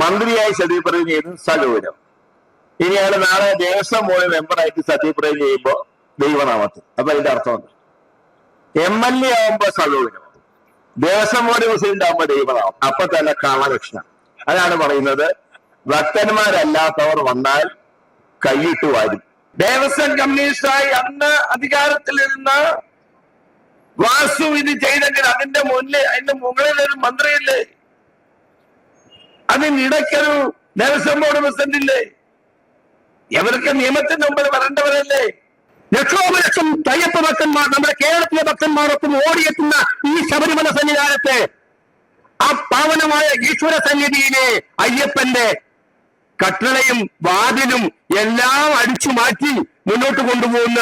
മന്ത്രിയായി സത്യപ്രതിജ്ഞ ചെയ്ത് ഇനി അയാൾ നാളെ ദേവസ്വം ബോർഡ് മെമ്പറായിട്ട് സത്യപ്രതിജ്ഞ ചെയ്യുമ്പോ ദൈവനാമത്തിൽ. അപ്പൊ അതിന്റെ അർത്ഥം എന്താ? എം എൽ എ ആവുമ്പോ സലൂരം ദേവസ്വം ബോർഡ് പ്രസിഡന്റ് ആവുമ്പോ ദൈവനാമം. അപ്പൊ തന്നെ കാളകൃഷ്ണ. അതാണ് പറയുന്നത്. ഭക്തന്മാരല്ലാത്തവർ വന്നാൽ കൈയിട്ട് വാരും. ദേവസ്വം കമ്മീഷണറായി അന്ന് അധികാരത്തിലിരുന്ന വാസു ഇത് ചെയ്തെങ്കിൽ അതിന്റെ മുന്നിൽ അതിന്റെ മുകളിൽ ഒരു മന്ത്രിയില്ലേ അതിനിടയ്ക്കൊരു ദേവസ്വം ബോർഡ് പ്രസിഡന്റ് ഇല്ലേ? ഇവർക്ക് നിയമത്തിന്റെ മുമ്പിൽ വരേണ്ടവരല്ലേ? ലക്ഷോപലക്ഷം തയ്യപ്പ ഭക്തന്മാർ നമ്മുടെ കേരളത്തിലെ ഭക്തന്മാരൊപ്പം ഓടിയെത്തുന്ന ഈ ശബരിമല സന്നിധാനത്തെ ആ പാവനമായ ഈശ്വര സന്നിധിയിലെ അയ്യപ്പന്റെ കട്ടളയും വാതിലും എല്ലാം അടിച്ചു മാറ്റി മുന്നോട്ട് കൊണ്ടുപോകുന്ന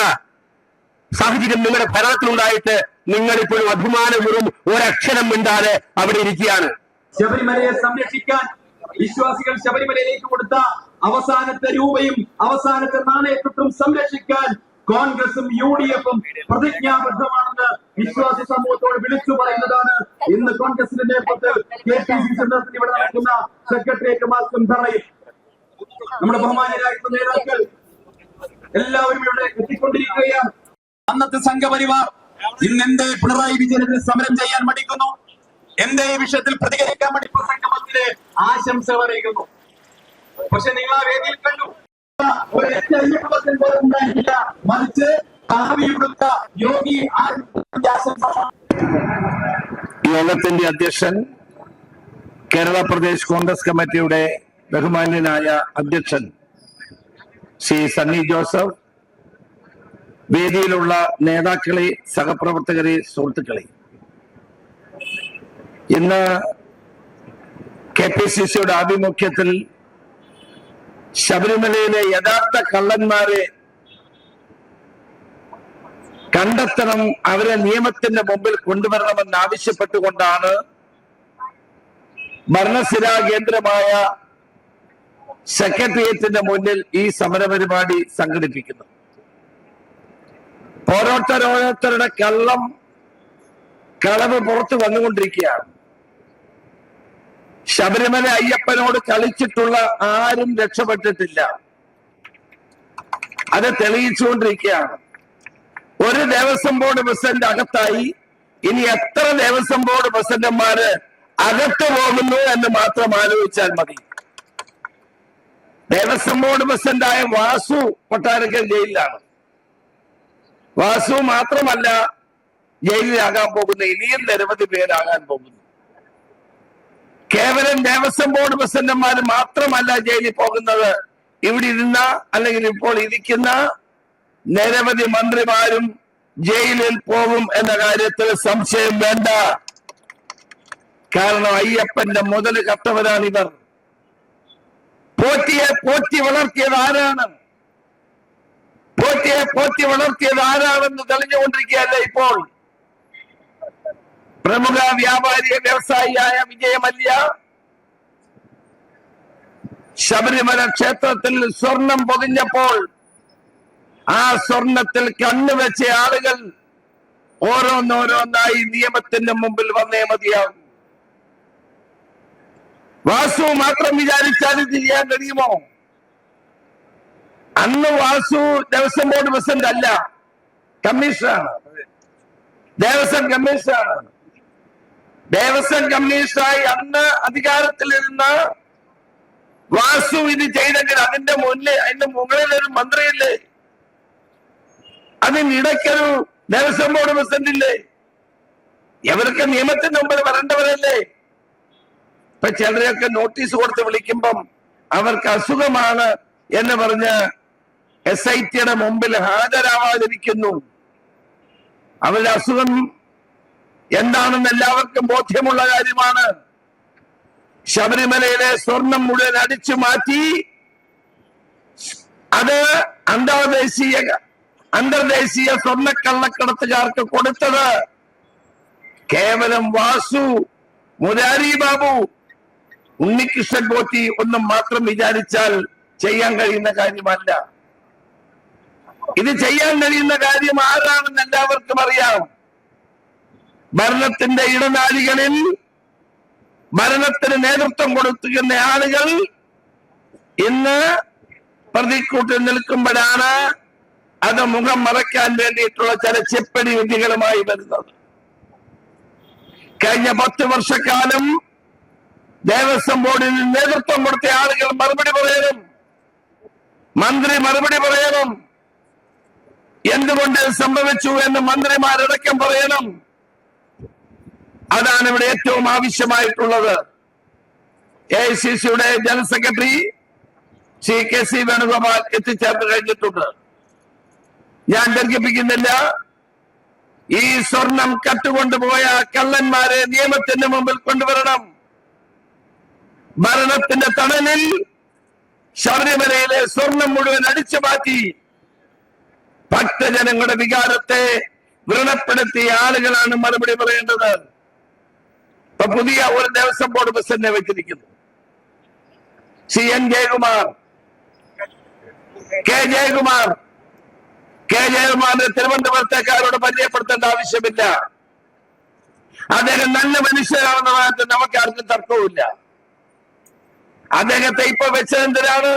സാഹചര്യം നിങ്ങളുടെ ഭരണത്തിലുണ്ടായിട്ട് നിങ്ങളിപ്പോഴും അഭിമാനപൂർവം ഒരക്ഷരം മിണ്ടാതെ അവിടെ ഇരിക്കുകയാണ്. ശബരിമലയെ സംരക്ഷിക്കാൻ വിശ്വാസികൾ ശബരിമലയിലേക്ക് കൊടുത്ത അവസാനത്തെ രൂപയും അവസാനത്തെ നാണയത്വത്തും സംരക്ഷിക്കാൻ കോൺഗ്രസും യു ഡി എഫും പ്രതിജ്ഞാബദ്ധമാണെന്ന് വിശ്വാസി സമൂഹത്തോട് വിളിച്ചു പറയുന്നതാണ്. ഇന്ന് കോൺഗ്രസിന്റെ നേതൃത്വത്തിൽ കെ പി സി സെന്ററിൽ ഇവിടെ നടക്കുന്ന സെക്രട്ടേറിയറ്റ് മാർക്കും നമ്മുടെ ബഹുമാനരായിട്ടുള്ള നേതാക്കൾ എല്ലാവരും ഇവിടെ എത്തിക്കൊണ്ടിരിക്കുകയാണ്. അന്നത്തെ സംഘപരിവാർ ഇന്നെന്ത് പിണറായി വിജയനെതിരെ സമരം ചെയ്യാൻ മടിക്കുന്നു? എന്തേ ഈ വിഷയത്തിൽ പ്രതികരിക്കാൻ വേണ്ടി പ്രസംഗമത്തിലെ ആശംസ അറിയിക്കുന്നു പക്ഷെ നിങ്ങൾ ആ വേദിയിൽ കണ്ടു. ഒരു ഉണ്ടായിട്ടില്ല. മറിച്ച് യോഗി യോഗത്തിന്റെ അധ്യക്ഷൻ കേരള പ്രദേശ് കോൺഗ്രസ് കമ്മിറ്റിയുടെ ബഹുമാന്യനായ അധ്യക്ഷൻ ശ്രീ സണ്ണി ജോസഫ് വേദിയിലുള്ള നേതാക്കളെ സഹപ്രവർത്തകരെ സുഹൃത്തുക്കളെ. ഇന്ന് കെ പി സി സിയുടെ ആഭിമുഖ്യത്തിൽ ശബരിമലയിലെ യഥാർത്ഥ കള്ളന്മാരെ കണ്ടെത്തണം അവരെ നിയമത്തിന്റെ മുമ്പിൽ കൊണ്ടുവരണമെന്ന് ആവശ്യപ്പെട്ടുകൊണ്ടാണ് ഭരണസ്ഥിരാ കേന്ദ്രമായ സെക്രട്ടേറിയറ്റിന്റെ മുന്നിൽ ഈ സമരപരിപാടി സംഘടിപ്പിക്കുന്നത്. ഓരോരുത്തരോരോരുത്തരുടെ കള്ളം കളവ് പുറത്തു വന്നുകൊണ്ടിരിക്കുകയാണ്. ശബരിമല അയ്യപ്പനോട് കളിച്ചിട്ടുള്ള ആരും രക്ഷപ്പെട്ടിട്ടില്ല. അത് തെളിയിച്ചുകൊണ്ടിരിക്കുകയാണ്. ഒരു ദേവസ്വം ബോർഡ് പ്രസിഡന്റ് അകത്തായി. ഇനി എത്ര ദേവസ്വം ബോർഡ് പ്രസിഡന്റുമാര് അകത്ത് പോകുന്നു എന്ന് മാത്രം ആലോചിച്ചാൽ മതി. ദേവസ്വം ബോർഡ് പ്രസിഡന്റായ വാസു കൊട്ടാരക്കൽ ജയിലിലാണ്. വാസു മാത്രമല്ല ജയിലിലാകാൻ പോകുന്ന ഇനിയും നിരവധി പേരാകാൻ പോകുന്നു. കേവലം ദേവസ്വം ബോർഡ് പ്രസിഡന്റുമാർ മാത്രമല്ല ജയിലിൽ പോകുന്നത്. ഇവിടെ ഇരുന്ന അല്ലെങ്കിൽ ഇപ്പോൾ ഇരിക്കുന്ന നിരവധി മന്ത്രിമാരും ജയിലിൽ പോകും എന്ന കാര്യത്തിൽ സംശയം വേണ്ട. കാരണം അയ്യപ്പന്റെ മുതൽ കത്തവരാണ് ഇവർ. പോറ്റിയെ പോറ്റി വളർത്തിയത് ആരാണ്? പോറ്റിയെ പോറ്റി വളർത്തിയത് ആരാണെന്ന് തെളിഞ്ഞുകൊണ്ടിരിക്കുകയല്ല ഇപ്പോൾ? പ്രമുഖ വ്യാപാരി വ്യവസായിയായ വിജയമല്യ. ശബരിമല ക്ഷേത്രത്തിൽ സ്വർണം പൊതിഞ്ഞപ്പോൾ ആ സ്വർണത്തിൽ കണ്ണുവെച്ച ആളുകൾ ഓരോന്നോരോന്നായി നിയമത്തിന്റെ മുമ്പിൽ വന്നേ മതിയാവും. വാസു മാത്രം വിചാരിച്ചാൽ ഇത് ചെയ്യാൻ കഴിയുമോ? അന്ന് വാസു ദേവസ്വം ബോർഡ് പ്രസിഡന്റ് അല്ല കമ്മീഷണറാണ് ദേവസ്വം കമ്മീഷണറാണ് ദേവസ്വം കമ്മീഷണറായി അന്ന് അധികാരത്തിലിരുന്ന വാസു ഇത് ചെയ്തെങ്കിൽ അതിന്റെ മുന്നിൽ അതിന്റെ മുകളിൽ ഒരു മന്ത്രിയില്ലേ? അതിനിടയ്ക്കൊരു ദേവസ്വം ബോർഡ് പ്രസിഡന്റ് ഇല്ലേ ഇവർക്ക് നിയമത്തിന് മുമ്പിൽ വരേണ്ടവരല്ലേ? ഇപ്പൊ ചിലരെയൊക്കെ നോട്ടീസ് കൊടുത്ത് വിളിക്കുമ്പം അവർക്ക് അസുഖമാണ് എന്ന് പറഞ്ഞ് എസ് ഐ ടിയുടെ മുമ്പിൽ ഹാജരാവാതിരിക്കുന്നു. അവരുടെ അസുഖം എന്താണെന്ന് എല്ലാവർക്കും ബോധ്യമുള്ള കാര്യമാണ്. ശബരിമലയിലെ സ്വർണം മുഴുവൻ അടിച്ചു മാറ്റി. അത് അന്തർദേശീയ അന്തർദേശീയ സ്വർണക്കള്ളക്കടത്തുകാർക്ക് കൊടുത്തത് കേവലം വാസു മുരാരി ബാബു ഉണ്ണികൃഷ്ണൻ പോറ്റി ഒന്നും മാത്രം വിചാരിച്ചാൽ ചെയ്യാൻ കഴിയുന്ന കാര്യമല്ല. ഇത് ചെയ്യാൻ കഴിയുന്ന കാര്യം ആരാണെന്ന് എല്ലാവർക്കും അറിയാം. ഭരണത്തിന്റെ ഇടനാഴികളിൽ ഭരണത്തിന് നേതൃത്വം കൊടുക്കുന്ന ആളുകൾ ഇന്ന് പ്രതിക്കൂട്ടിൽ നിൽക്കുമ്പോഴാണ് അത് മുഖം മറയ്ക്കാൻ വേണ്ടിയിട്ടുള്ള ചില ചെപ്പടി വിധികളുമായി വരുന്നത്. കഴിഞ്ഞ പത്ത് വർഷക്കാലം ദേവസ്വം ബോർഡിന് നേതൃത്വം കൊടുത്ത ആളുകൾ മറുപടി പറയണം. മന്ത്രി മറുപടി പറയണം. എന്തുകൊണ്ട് സംഭവിച്ചു എന്ന് മന്ത്രിമാരടക്കം പറയണം. അതാണ് ഇവിടെ ഏറ്റവും ആവശ്യമായിട്ടുള്ളത്. എ ഐ സി സിയുടെ general secretary Shri K C Venugopal എത്തിച്ചേർന്ന് കഴിഞ്ഞിട്ടുണ്ട്. ഞാൻ ദീർഘിപ്പിക്കുന്നില്ല. ഈ സ്വർണം കട്ടുകൊണ്ടുപോയ കള്ളന്മാരെ നിയമത്തിന്റെ മുമ്പിൽ കൊണ്ടുവരണം. ഭരണത്തിന്റെ തണലിൽ ശബരിമലയിലെ സ്വർണം മുഴുവൻ അടിച്ചു മാറ്റി ഭക്തജനങ്ങളുടെ വികാരത്തെ വ്രണപ്പെടുത്തിയ ആളുകളാണ് മറുപടി പറയേണ്ടത്. ഇപ്പൊ പുതിയ ഒരു ദേവസ്വം ബോർഡ് പ്രസിഡന്റിനെ വെച്ചിരിക്കുന്നു. C N Jayakumar. K Jayakumar. K ജയകുമാറിനെ തിരുവനന്തപുരത്തേക്കാരോട് പരിചയപ്പെടുത്തേണ്ട ആവശ്യമില്ല. അദ്ദേഹം നല്ല മനുഷ്യരാണെന്ന കാര്യത്തിൽ നമുക്ക് ആർക്കും തർക്കവുമില്ല. അദ്ദേഹത്തെ ഇപ്പൊ വെച്ചതെന്തിനാണ്?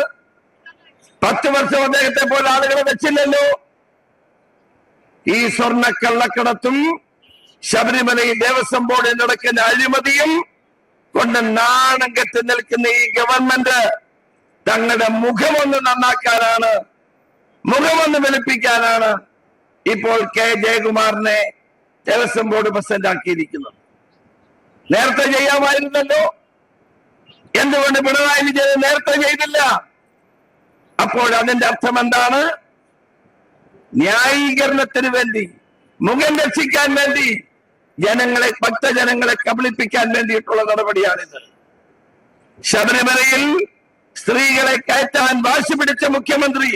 പത്ത് വർഷം അദ്ദേഹത്തെ പോലെ ആളുകളെ വെച്ചില്ലല്ലോ. ഈ സ്വർണ കള്ളക്കടത്തും ശബരിമലയിൽ ദേവസ്വം ബോർഡിൽ നടക്കുന്ന അഴിമതിയും കൊണ്ട് നാണകത്ത് നിൽക്കുന്ന ഈ ഗവൺമെന്റ് തങ്ങളുടെ മുഖമൊന്ന് നന്നാക്കാനാണ് മുഖമൊന്ന് വെളുപ്പിക്കാനാണ് ഇപ്പോൾ കെ ജയകുമാറിനെ ദേവസ്വം ബോർഡ് പ്രസിഡന്റ് ആക്കിയിരിക്കുന്നത് നേരത്തെ ചെയ്യാമായിരുന്നല്ലോ. എന്തുകൊണ്ട് പിണറായി വിജയൻ നേരത്തെ ചെയ്തില്ല? അപ്പോൾ അതിന്റെ അർത്ഥം എന്താണ് ന്യായീകരണത്തിന് വേണ്ടി മുഖം രക്ഷിക്കാൻ വേണ്ടി ജനങ്ങളെ ഭക്തജനങ്ങളെ കബളിപ്പിക്കാൻ വേണ്ടിയിട്ടുള്ള നടപടിയാണിത്. ശബരിമലയിൽ സ്ത്രീകളെ കയറ്റാൻ വാശി പിടിച്ച മുഖ്യമന്ത്രി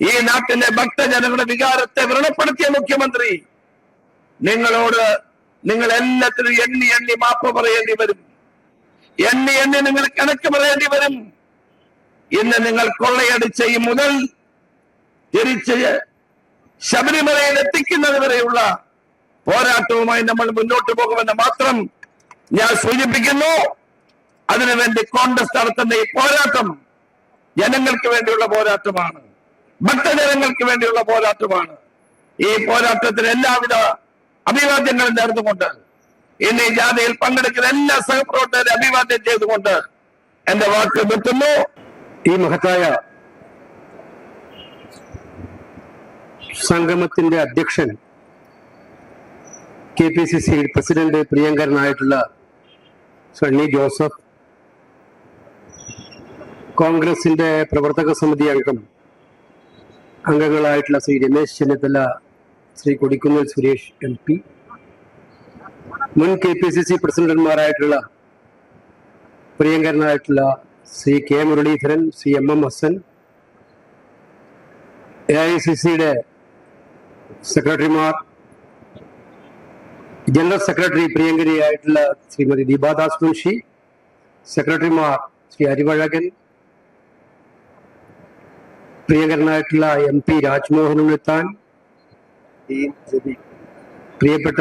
ഈ നാട്ടിലെ ഭക്തജനങ്ങളുടെ വികാരത്തെ വ്രണപ്പെടുത്തിയ മുഖ്യമന്ത്രി നിങ്ങളോട് നിങ്ങൾ എല്ലാത്തിനും എണ്ണി എണ്ണി മാപ്പ് പറയേണ്ടി വരും. എണ്ണി എണ്ണി നിങ്ങൾ കണക്ക് പറയേണ്ടി വരും. ഇന്ന് നിങ്ങൾ കൊള്ളയടിച്ച ഈ മുതൽ തിരിച്ച് ശബരിമലയിൽ എത്തിക്കുന്നത് വരെയുള്ള പോരാട്ടവുമായി നമ്മൾ മുന്നോട്ട് പോകുമെന്ന് മാത്രം ഞാൻ സൂചിപ്പിക്കുന്നു. അതിനുവേണ്ടി കോൺഗ്രസ് നടത്തുന്ന ഈ പോരാട്ടം ജനങ്ങൾക്ക് വേണ്ടിയുള്ള പോരാട്ടമാണ്. ഭക്തജനങ്ങൾക്ക് വേണ്ടിയുള്ള പോരാട്ടമാണ്. ഈ പോരാട്ടത്തിന് എല്ലാവിധ അഭിവാദ്യങ്ങളും നേർന്നുകൊണ്ട് ഇന്ന് ഈ ജാഥയിൽ പങ്കെടുക്കുന്ന എല്ലാ സഹപ്രവർത്തകരെ അഭിവാദ്യം ചെയ്തുകൊണ്ട് എന്റെ വാക്ക് നിർത്തുന്നു. ഈ മഹത്തായ സംഗമത്തിന്റെ അധ്യക്ഷൻ K P C C president പ്രിയങ്കരനായിട്ടുള്ള Sunny Joseph കോൺഗ്രസിന്റെ പ്രവർത്തക സമിതി അംഗം അംഗങ്ങളായിട്ടുള്ള ശ്രീ രമേശ് ചെന്നിത്തല ശ്രീ കൊടിക്കുന്നിൽ സുരേഷ് എം പി മുൻ കെ പി സി സി പ്രസിഡന്റുമാരായിട്ടുള്ള പ്രിയങ്കരനായിട്ടുള്ള Shri K Muraleedharan Shri M M Hassan A I C സിയുടെ സെക്രട്ടറിമാർ ജനറൽ സെക്രട്ടറി പ്രിയങ്കരിയായിട്ടുള്ള ശ്രീമതി ദീപാദാസ് മുൻഷി സെക്രട്ടറിമാർ ശ്രീ അരിവഴകൻ പ്രിയങ്കരനായിട്ടുള്ള എം പി രാജ്മോഹൻ ഉണ്ണിത്താൻ പ്രിയപ്പെട്ട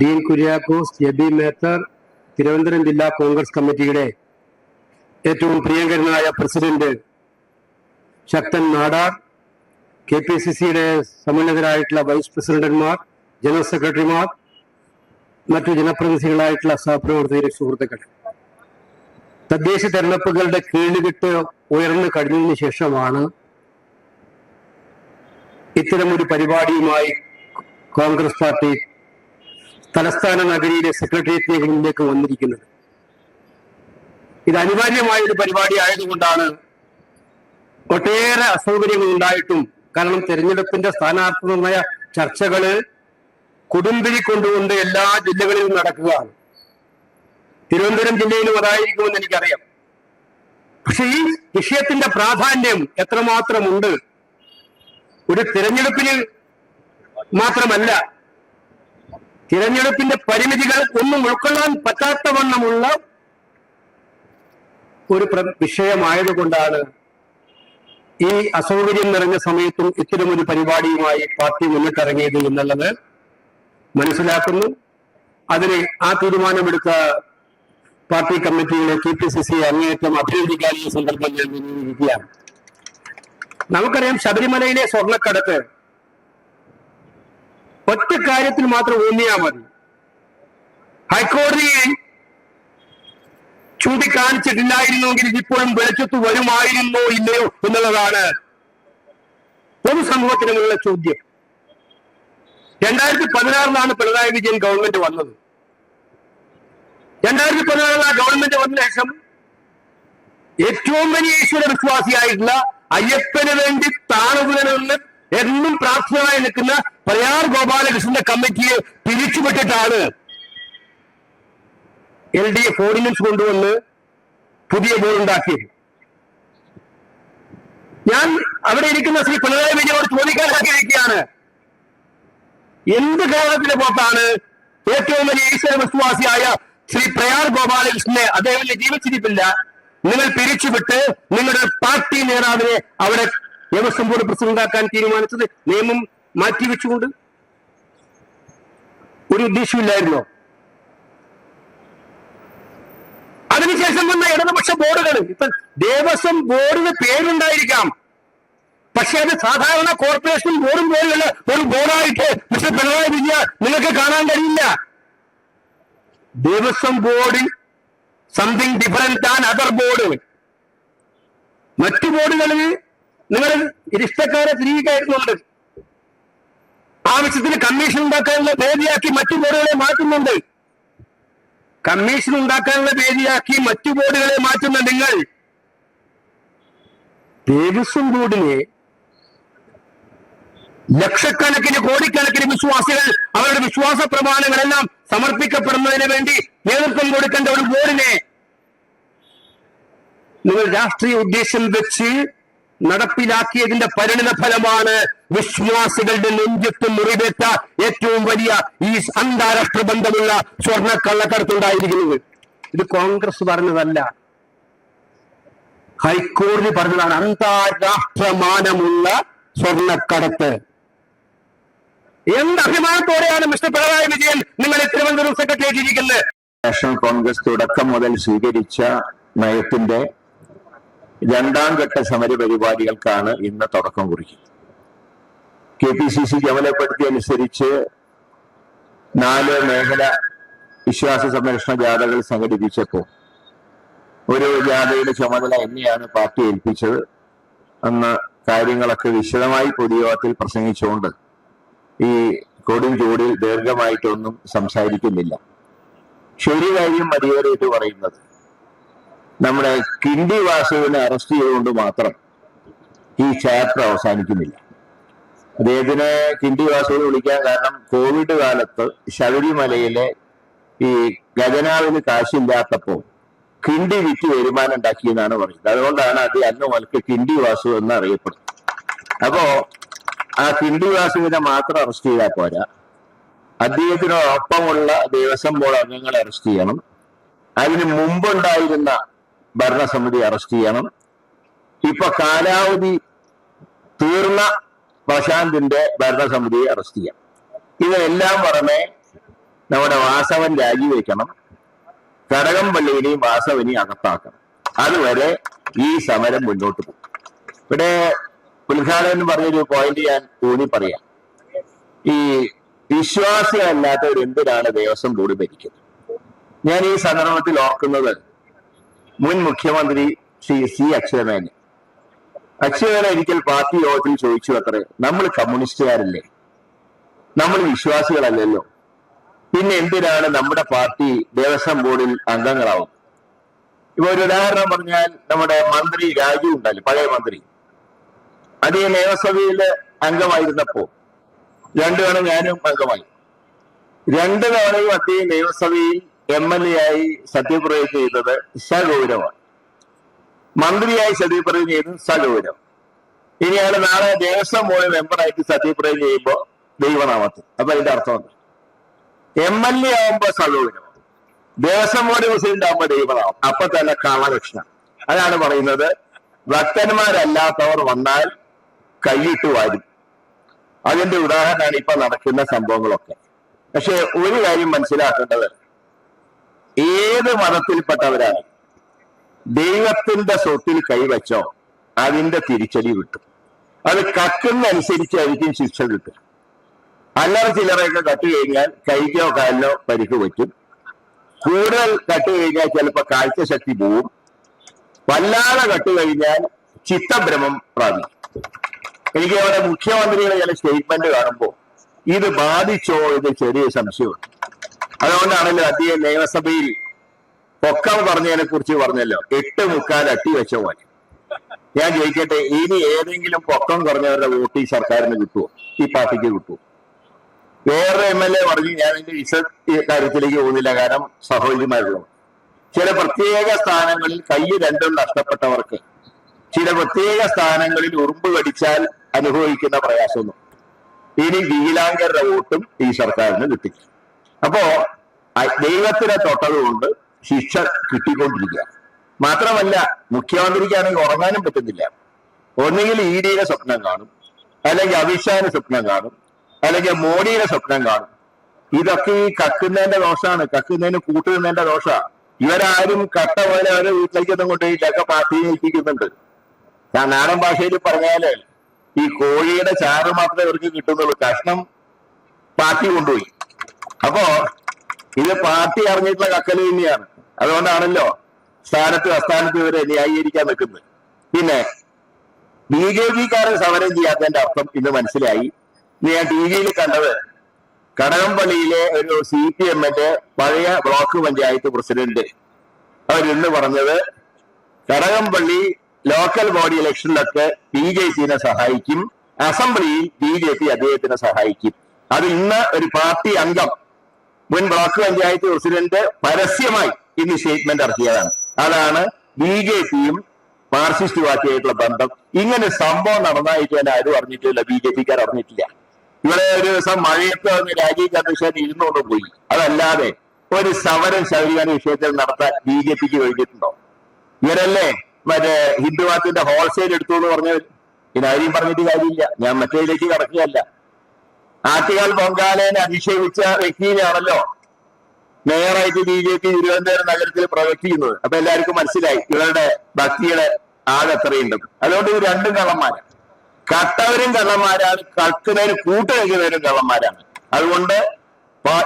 ഡീൻ കുര്യാക്കോസ് ജബി മേത്തർ തിരുവനന്തപുരം ജില്ലാ കോൺഗ്രസ് കമ്മിറ്റിയുടെ ഏറ്റവും പ്രിയങ്കരനായ president Sakthan Nadar K P C സിയുടെ സമുന്നതരായിട്ടുള്ള വൈസ് പ്രസിഡന്റുമാർ ജനറൽ സെക്രട്ടറിമാർ മറ്റു ജനപ്രതിനിധികളായിട്ടുള്ള സഹപ്രവർത്തകരെ സുഹൃത്തുക്കൾ. തദ്ദേശ തെരഞ്ഞെടുപ്പുകളുടെ കീഴുകെട്ട് ഉയർന്നു കഴിഞ്ഞതിന് ശേഷമാണ് ഇത്തരമൊരു പരിപാടിയുമായി കോൺഗ്രസ് പാർട്ടി തലസ്ഥാന നഗരിയിലെ സെക്രട്ടേറിയറ്റിലേക്ക് വന്നിരിക്കുന്നത്. ഇത് അനിവാര്യമായ ഒരു പരിപാടി ആയതുകൊണ്ടാണ് ഒട്ടേറെ അസൗകര്യങ്ങൾ ഉണ്ടായിട്ടും കാരണം തെരഞ്ഞെടുപ്പിന്റെ സ്ഥാനാർത്ഥി നിർണയ ചർച്ചകൾ കൊടുമ്പിരി കൊണ്ടുകൊണ്ട് എല്ലാ ജില്ലകളിലും നടക്കുകയാണ്. തിരുവനന്തപുരം ജില്ലയിലും അതായിരിക്കുമെന്ന് എനിക്കറിയാം. പക്ഷെ ഈ വിഷയത്തിന്റെ പ്രാധാന്യം എത്രമാത്രമുണ്ട്? ഒരു തിരഞ്ഞെടുപ്പിന് മാത്രമല്ല തിരഞ്ഞെടുപ്പിന്റെ പരിമിതികൾ ഒന്നും ഉൾക്കൊള്ളാൻ പറ്റാത്ത വണ്ണമുള്ള ഒരു വിഷയമായതുകൊണ്ടാണ് ഈ അസൗകര്യം നിറഞ്ഞ സമയത്തും ഇത്തരമൊരു പരിപാടിയുമായി പാർട്ടി മുന്നിട്ടിറങ്ങിയത് എന്നുള്ളത് മനസ്സിലാക്കുന്നു. അതിന് ആ തീരുമാനമെടുത്ത പാർട്ടി കമ്മിറ്റികളെ കെ പി സി സി അങ്ങേയറ്റം അഭിനന്ദിക്കാൻ സന്ദർഭം ഞാൻ വിനിയോഗിക്കുകയാണ് നമുക്കറിയാം ശബരിമലയിലെ സ്വർണക്കടത്ത് ഒറ്റ കാര്യത്തിൽ മാത്രം ഊന്നിയാൽ മതി. ഹൈക്കോടതി ചൂണ്ടിക്കാണിച്ചിട്ടില്ലായിരുന്നുവെങ്കിൽ ഇപ്പോഴും വെളിച്ചത്ത് വരുമായിരുന്നോ ഇല്ലയോ എന്നുള്ളതാണ് പൊതുസമൂഹത്തിന് മുന്നിലുള്ള ചോദ്യം. രണ്ടായിരത്തി പതിനാറിലാണ് പിണറായി വിജയൻ ഗവൺമെന്റ് വന്നത്. രണ്ടായിരത്തി പതിനാറിൽ ആ ഗവൺമെന്റ് വന്ന ശേഷം ഏറ്റവും വലിയ ഈശ്വര വിശ്വാസിയായിട്ടുള്ള അയ്യപ്പന് വേണ്ടി താണുകുലനെന്ന് എന്നും പ്രാർത്ഥനയായി നിൽക്കുന്ന പ്രയാർ ഗോപാലകൃഷ്ണന്റെ കമ്മിറ്റിയെ പിരിച്ചുവിട്ടിട്ടാണ് എൽ ഡി എഫ് ഓർഡിനൻസ് കൊണ്ടുവന്ന് പുതിയ ബോർഡ് ഉണ്ടാക്കിയത് ഞാൻ അവിടെ ഇരിക്കുന്ന ശ്രീ പിണറായി വിജയനോട് ചോദിക്കാൻ ആഗ്രഹിക്കുകയാണ് എന്ത് കേരളത്തിലെ പുറത്താണ് ഏറ്റവും വലിയ ഈശ്വര വിശ്വാസിയായ ശ്രീ പ്രയാർ ഗോപാലകൃഷ്ണനെ അദ്ദേഹം ജീവിച്ചിരിപ്പില്ല. നിങ്ങൾ പിരിച്ചുവിട്ട് നിങ്ങളുടെ പാർട്ടി നേതാവിനെ അവിടെ ദേവസ്വം ബോർഡ് പ്രസിഡന്റാക്കാൻ തീരുമാനിച്ചത് നിയമം മാറ്റിവെച്ചുകൊണ്ട്? ഒരു ഉദ്ദേശമില്ലായിരുന്നോ അതിനുശേഷം വന്ന ഇടതുപക്ഷ ബോർഡുകൾ. ഇപ്പൊ ദേവസ്വം ബോർഡിന് പേരുണ്ടായിരിക്കാം. പക്ഷെ അത് സാധാരണ കോർപ്പറേഷൻ ബോർഡും പോലെയുള്ള ഒരു ബോർഡായിട്ട് മിസ്റ്റർ പിണറായി വിജയ നിങ്ങൾക്ക് കാണാൻ കഴിയില്ല. Devaswom board something different another board മറ്റു ബോർഡുകളിൽ നിങ്ങൾ ഇഷ്ടക്കാരെ തിരികെയായിരുന്നുണ്ട് ആവശ്യത്തിന് കമ്മീഷൻ ഉണ്ടാക്കാനുള്ള വേദിയാക്കി മറ്റു ബോർഡുകളെ മാറ്റുന്നുണ്ട്. കമ്മീഷൻ ഉണ്ടാക്കാനുള്ള വേദിയാക്കി മറ്റു ബോർഡുകളെ മാറ്റുന്ന നിങ്ങൾ. ദേവസ്വം ബോർഡിനെ ലക്ഷക്കണക്കിന് കോടിക്കണക്കിന് വിശ്വാസികൾ അവരുടെ വിശ്വാസ പ്രമാണങ്ങളെല്ലാം സമർപ്പിക്കപ്പെടുന്നതിന് വേണ്ടി നേതൃത്വം കൊടുക്കേണ്ട ഒരു ബോർഡിനെ നിങ്ങൾ രാഷ്ട്രീയ ഉദ്ദേശം വെച്ച് നടപ്പിലാക്കിയതിന്റെ പരിണിത ഫലമാണ് വിശ്വാസികളുടെ നെഞ്ചത്ത് മുറിവേറ്റ ഏറ്റവും വലിയ ഈ അന്താരാഷ്ട്ര ബന്ധമുള്ള സ്വർണ കള്ളക്കടത്തുണ്ടായിരിക്കുന്നത്. ഇത് കോൺഗ്രസ് പറഞ്ഞതല്ല. ഹൈക്കോടതി പറഞ്ഞതാണ് അന്താരാഷ്ട്ര മാനമുള്ള സ്വർണക്കടത്ത് എന്ത് അഭിമാനത്തോടെയാണ് മിസ്റ്റർ പിണറായി വിജയൻ നിങ്ങൾ തിരുവനന്തപുരം സെക്രട്ടേറിയറ്റ് ഇരിക്കുന്നത്? നാഷണൽ കോൺഗ്രസ് തുടക്കം മുതൽ സ്വീകരിച്ച നയത്തിന്റെ രണ്ടാം ഘട്ട സമര പരിപാടികൾക്കാണ് ഇന്ന് തുടക്കം കുറിക്കുന്നത്. കെ പി സി സി ചുമതലപ്പെടുത്തി അനുസരിച്ച് നാല് മേഖല വിശ്വാസ സംരക്ഷണ ജാഥകൾ സംഘടിപ്പിച്ചപ്പോൾ ഒരു ജാഥയുടെ ചുമതല എന്നെയാണ് പാർട്ടി ഏൽപ്പിച്ചത്. അന്ന് കാര്യങ്ങളൊക്കെ വിശദമായി പൊതുയോഗത്തിൽ പ്രസംഗിച്ചുകൊണ്ട് ഈ കൊടും ചൂടിൽ ദീർഘമായിട്ടൊന്നും സംസാരിക്കുന്നില്ല. ശരി കാര്യം മതിയേറിയിട്ട് പറയുന്നത് നമ്മുടെ കിണ്ടി വാസുവിനെ അറസ്റ്റ് ചെയ്തുകൊണ്ട് മാത്രം ഈ ചാപ്റ്റർ അവസാനിക്കുന്നില്ല. അദ്ദേഹത്തിന് കിണ്ടി വാസുവിനെ വിളിക്കാൻ കാരണം കോവിഡ് കാലത്ത് ശബരിമലയിലെ ഈ ഗജനാവിന് കാശില്ലാത്തപ്പോൾ കിണ്ടി വിറ്റ് വരുമാനം ഉണ്ടാക്കിയെന്നാണ് പറയുന്നത് അതുകൊണ്ടാണ് അത് അന്ന് മുതൽക്ക് കിണ്ടി വാസു എന്ന് അറിയപ്പെടുന്നത് അപ്പോ ആ കിണ്ടി വാസുവിനെ മാത്രം അറസ്റ്റ് ചെയ്താൽ പോരാ. അദ്ദേഹത്തിനോടൊപ്പമുള്ള ദേവസ്വം ബോർഡ് അംഗങ്ങളെ അറസ്റ്റ് ചെയ്യണം. അതിന് മുമ്പുണ്ടായിരുന്ന ഭരണസമിതി അറസ്റ്റ് ചെയ്യണം. ഇപ്പൊ കാലാവധി തീർന്ന പ്രശാന്തിന്റെ ഭരണസമിതിയെ അറസ്റ്റ് ചെയ്യാം. ഇതെല്ലാം പുറമെ നമ്മുടെ വാസവൻ രാജിവെക്കണം. കടകംപള്ളിയിലെയും വാസവനെയും അകത്താക്കണം. അതുവരെ ഈ സമരം മുന്നോട്ട് പോകും. ഇവിടെ ഉദ്ഘാടകൻ പറഞ്ഞൊരു പോയിന്റ് ഞാൻ ഊന്നി പറയാം. ഈ വിശ്വാസിയല്ലാത്തവർ എന്തിനാണ് ദേവസ്വം കൂടി ഭരിക്കുന്നത്? ഞാൻ ഈ സന്ദർഭത്തിൽ ഓർക്കുന്നത് മുൻ മുഖ്യമന്ത്രി ശ്രീ സി അക്ഷരമേനെ. അക്ഷയമേന ഒരിക്കൽ പാർട്ടി യോഗത്തിൽ ചോദിച്ചു അത്രേ നമ്മൾ കമ്മ്യൂണിസ്റ്റുകാരല്ലേ? നമ്മൾ വിശ്വാസികളല്ലല്ലോ? പിന്നെ എന്തിനാണ് നമ്മുടെ പാർട്ടി ദേവസ്വം ബോർഡിൽ അംഗങ്ങളാവും ഇപ്പൊ ഒരു ഉദാഹരണം പറഞ്ഞാൽ നമ്മുടെ മന്ത്രി രാജു ഉണ്ടല്ലോ പഴയ മന്ത്രി. അദ്ദേഹം നിയമസഭയിലെ അംഗമായിരുന്നപ്പോ രണ്ടു തവണ ഞാനും അംഗമായി. രണ്ടു തവണയും അദ്ദേഹം നിയമസഭയിൽ എം എൽ എ ആയി സത്യപ്രതിജ്ഞ ചെയ്തത് സഗൗരവമാണ് മന്ത്രിയായി സത്യപ്രതിജ്ഞ ചെയ്തത് സഗൗരവം ഇനിയാണ് നാളെ ദേവസ്വം ബോർഡ് മെമ്പറായിട്ട് സത്യപ്രതിജ്ഞ ചെയ്യുമ്പോൾ ദൈവനാമത്തിൽ. അപ്പൊ അതിന്റെ അർത്ഥം എം എൽ എ ആവുമ്പോ സഗൗരവം ദേവസ്വം ബോർഡ് പ്രസിഡന്റ് ആവുമ്പോ ദൈവനാമം. അപ്പൊ തന്നെ കാളകൃഷ്ണ അതാണ് പറയുന്നത് ഭക്തന്മാരല്ലാത്തവർ വന്നാൽ കൈയിട്ട് വാരും. അതിന്റെ ഉദാഹരണമാണ് ഇപ്പൊ നടക്കുന്ന സംഭവങ്ങളൊക്കെ. പക്ഷെ ഒരു കാര്യം മനസ്സിലാക്കേണ്ടത് ഏത് മതത്തിൽപ്പെട്ടവരാണ്? ദൈവത്തിന്റെ സ്വത്തിൽ കൈവച്ചോ? അതിന്റെ തിരിച്ചടി കിട്ടും. അത് കക്കുന്നനുസരിച്ചായിരിക്കും ശിക്ഷ കിട്ടുക. അല്ലറ ചില്ലറയൊക്കെ കട്ട് കഴിഞ്ഞാൽ കൈക്കോ കാലിനോ പരിക്ക് പറ്റും. കൂടുതൽ കട്ട് കഴിഞ്ഞാൽ ചിലപ്പോൾ കാഴ്ചശക്തി പോവും. വല്ലാതെ കട്ട് കഴിഞ്ഞാൽ ചിത്തഭ്രമം പ്രാപിക്കും. എനിക്ക് അവിടെ മുഖ്യമന്ത്രിയുടെ ചില സ്റ്റേറ്റ്മെന്റ് കാണുമ്പോൾ ഇത് ബാധിച്ചോ ഇത് ചെറിയ സംശയമുണ്ട്. അതുകൊണ്ടാണല്ലോ അദ്ദേഹം നിയമസഭയിൽ പൊക്കം പറഞ്ഞതിനെ കുറിച്ച് പറഞ്ഞല്ലോ. എട്ട് മുക്കാൽ അട്ടി വെച്ച പോലെ ഞാൻ ചോദിക്കട്ടെ ഇനി ഏതെങ്കിലും പൊക്കം കുറഞ്ഞവരുടെ വോട്ട് ഈ സർക്കാരിന് കിട്ടുമോ ഈ പാർട്ടിക്ക് കിട്ടുമോ വേറെ എം എൽ എ പറഞ്ഞു ഞാൻ എന്റെ വിസ കാര്യത്തിലേക്ക് പോകുന്നില്ല കാരണം സഹോദരിമാരുള്ളൂ. ചില പ്രത്യേക സ്ഥാനങ്ങളിൽ കയ്യ് രണ്ടും നഷ്ടപ്പെട്ടവർക്ക് ചില പ്രത്യേക സ്ഥാനങ്ങളിൽ ഉറുമ്പ് കടിച്ചാൽ അനുഭവിക്കുന്ന പ്രയാസമൊന്നും. ഇനി വികലാംഗരുടെ വോട്ടും ഈ സർക്കാരിന് കിട്ടി അപ്പോ ദൈവത്തിനെ തൊട്ടതുകൊണ്ട് ശിക്ഷ കിട്ടിക്കൊണ്ടിരിക്കുക. മാത്രമല്ല മുഖ്യമന്ത്രിക്കാണെങ്കിൽ ഉറങ്ങാനും പറ്റുന്നില്ല. ഒന്നുകിൽ ഇ ഡിയുടെ സ്വപ്നം കാണും അല്ലെങ്കിൽ അമിത്ഷാന്റെ സ്വപ്നം കാണും അല്ലെങ്കിൽ മോഡിയുടെ സ്വപ്നം കാണും. ഇതൊക്കെ ഈ കക്കുന്നതിന്റെ ദോഷമാണ് കക്കുന്നതിന് കൂട്ടുന്നതിന്റെ ദോഷ. ഇവരാരും കട്ട പോലെ അവരെ വീട്ടിലേക്കൊന്നും കൊണ്ടുപോയിട്ടൊക്കെ പാർട്ടിയെ ഏൽപ്പിക്കുന്നുണ്ട്. ഞാൻ നാടൻ ഭാഷയിൽ പറഞ്ഞാൽ ഈ കോഴിയുടെ ചാറ് മാത്രമേ ഇവർക്ക് കിട്ടുന്നുള്ളൂ. കഷ്ണം പാർട്ടി കൊണ്ടുപോയി. അപ്പോ ഇത് പാർട്ടി അറിഞ്ഞിട്ടുള്ള കക്കൽ തന്നെയാണ്. അതുകൊണ്ടാണല്ലോ സ്ഥാനത്ത് അസ്ഥാനത്ത് ഇവരെ ന്യായീകരിക്കാൻ നിൽക്കുന്നത്. പിന്നെ ബി ജെ പിക്കാരൻ സമരം ചെയ്യാത്തതിന്റെ അർത്ഥം ഇന്ന് മനസ്സിലായി. ഞാൻ ടി വിയിൽ കണ്ടത് കടകംപള്ളിയിലെ ഒരു സി പി എമ്മിന്റെ പഴയ ബ്ലോക്ക് പഞ്ചായത്ത് പ്രസിഡന്റ് അവരിന്ന് പറഞ്ഞത് കടകംപള്ളി ലോക്കൽ ബോഡി ഇലക്ഷനിലൊക്കെ ബി ജെ പിനെ സഹായിക്കും. അസംബ്ലിയിൽ ബി ജെ പി അദ്ദേഹത്തിനെ സഹായിക്കും. അത് ഇന്ന് ഒരു പാർട്ടി അംഗം മുൻ ബ്ലോക്ക് പഞ്ചായത്ത് പ്രസിഡന്റ് പരസ്യമായി ഇന്ന് സ്റ്റേറ്റ്മെന്റ് ഇറക്കിയതാണ്. അതാണ് ബി ജെ പിയും മാർക്സിസ്റ്റ് പാർട്ടിയായിട്ടുള്ള ബന്ധം. ഇങ്ങനെ സംഭവം നടന്നായിട്ട് ആരും അറിഞ്ഞിട്ടില്ല ബി ജെ പിക്കാർ അറിഞ്ഞിട്ടില്ല. ഇവിടെ ഒരു ദിവസം മഴയത്ത് വന്ന് രാജീവ് ചന്ദ്രശേഖരൻ ഇരുന്നുകൊണ്ട് പോയി. അതല്ലാതെ ഒരു സമരം ശബരിമല വിഷയത്തിൽ നടത്താൻ ബി ജെ പിക്ക് കഴിഞ്ഞിട്ടുണ്ടോ? ഇവരല്ലേ മറ്റേ ഹിന്ദുവാത്തിന്റെ ഹോൾസെയിൽ എടുത്തു എന്ന് പറഞ്ഞവർ ഇതാരും പറഞ്ഞിട്ട് കാര്യമില്ല. ഞാൻ മറ്റേതിലേക്ക് കടക്കുകയല്ല. ആറ്റുകാൽ പൊങ്കാലേനെ അധിക്ഷേപിച്ച വ്യക്തിയിലാണല്ലോ മേയറായിട്ട് ബി ജെ പി തിരുവനന്തപുരം നഗരത്തിൽ പ്രവർത്തിക്കുന്നത്. അപ്പൊ എല്ലാവർക്കും മനസ്സിലായി ഇവരുടെ ഭക്തിയുടെ ആകെ എത്രയുണ്ട്. അതുകൊണ്ട് ഇവർ രണ്ടും കള്ളന്മാരാണ് കട്ടവരും കള്ളന്മാരാണ് കക്കുന്നവരും കൂട്ടുവയ്ക്കുന്നവരും കള്ളന്മാരാണ്. അതുകൊണ്ട്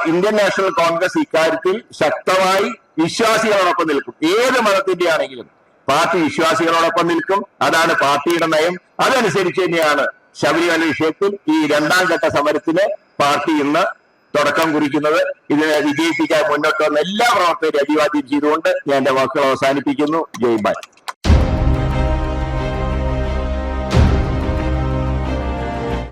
ഇന്ത്യൻ നാഷണൽ കോൺഗ്രസ് ഇക്കാര്യത്തിൽ ശക്തമായി വിശ്വാസികളോടൊപ്പം നിൽക്കും. ഏത് മതത്തിന്റെ ആണെങ്കിലും പാർട്ടി വിശ്വാസികളോടൊപ്പം നിൽക്കും. അതാണ് പാർട്ടിയുടെ നയം. അതനുസരിച്ച് തന്നെയാണ് ശബരിമല വിഷയത്തിൽ ഈ രണ്ടാം ഘട്ട സമരത്തിന് പാർട്ടി ഇന്ന് തുടക്കം കുറിക്കുന്നത്. ഇതിനെ വിജയിപ്പിക്കാൻ മുന്നോട്ട് വന്ന എല്ലാ പ്രവർത്തകരും അഭിവാദ്യം ചെയ്തുകൊണ്ട് ഞാൻ എന്റെ വാക്കുകൾ അവസാനിപ്പിക്കുന്നു. ജയ് ബായ്